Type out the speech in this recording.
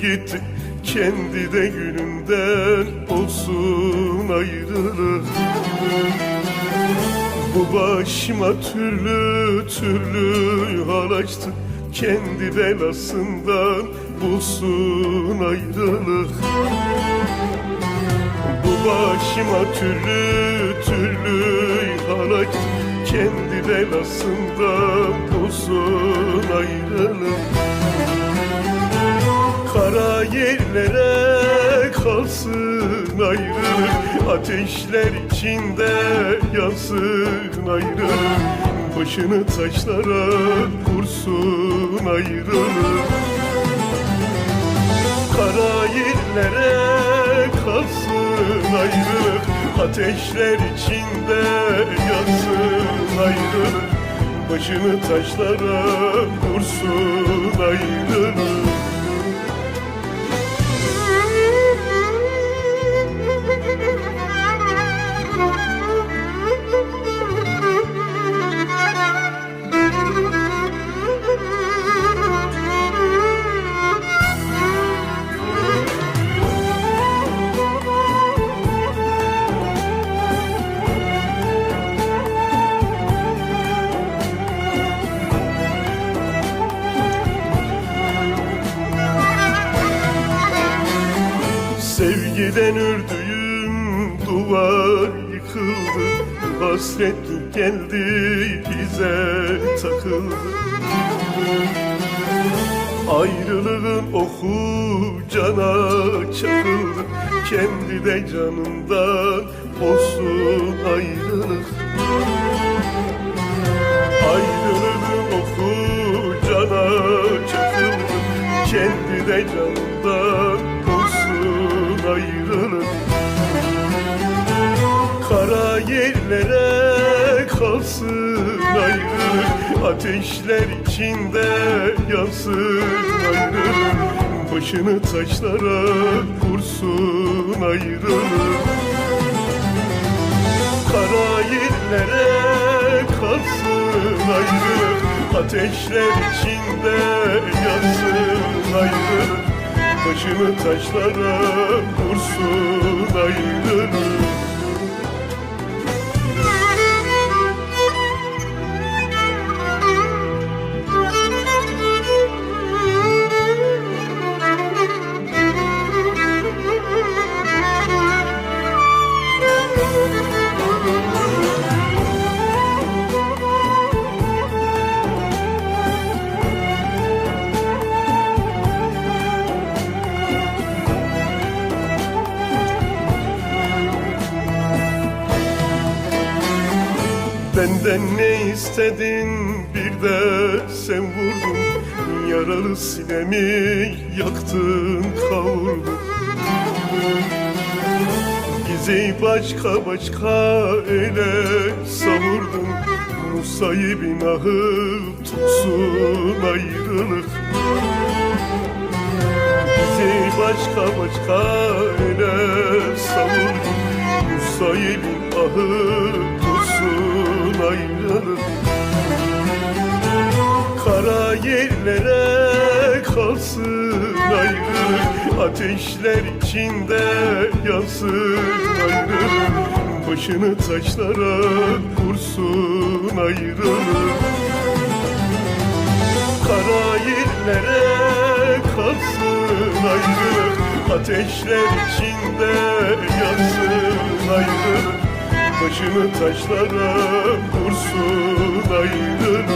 gitti. Kendi de gününden olsun ayrılık Bu başıma türlü türlü hal açtı Kendi belasından bulsun ayrılık Bu başıma türlü türlü hal açtı Kendi belasından bulsun ayrılık yerlere kalsın ayrılık Ateşler içinde yansın ayrılık Başını taşlara vursun ayrılık Kara yerlere kalsın ayrılık Ateşler içinde yansın ayrılık Başını taşlara vursun ayrılık Sevgiden ürdüğüm duvar yıkıldı. Hasretlik geldi bize takıldı. Ayrılığın oku cana çakıldı. Kendi de canından olsun ayrılık. Ayrılığın oku cana çakıldı. Kendi de canından olsun ayrılık. Kara yerlere kalsın ayrılık. Ateşler içinde yansın ayrılık. Başını taşlara vursun ayrılık. Kara yerlere kalsın ayrılık. Ateşler içinde yansın ayrılık Başını taşlara vursun ayrılık Benden ne istedin? Bir de sen vurdun. Yaralı sinemi yaktın kavurdun. Bizi başka başka ele savurdun. Musayibin ahı tutsun ayrılık. Bizi başka başka ele savurdun. Musayibin ahı tutsun ayrılık Kara yerlere kalsın ayrılık. Ateşler içinde yansın ayrılık. Başını taşlara vursun ayrılık. Kara yerlere kalsın ayrılık. Ateşler içinde yansın ayrılık Başını taşlara vursun ayrılık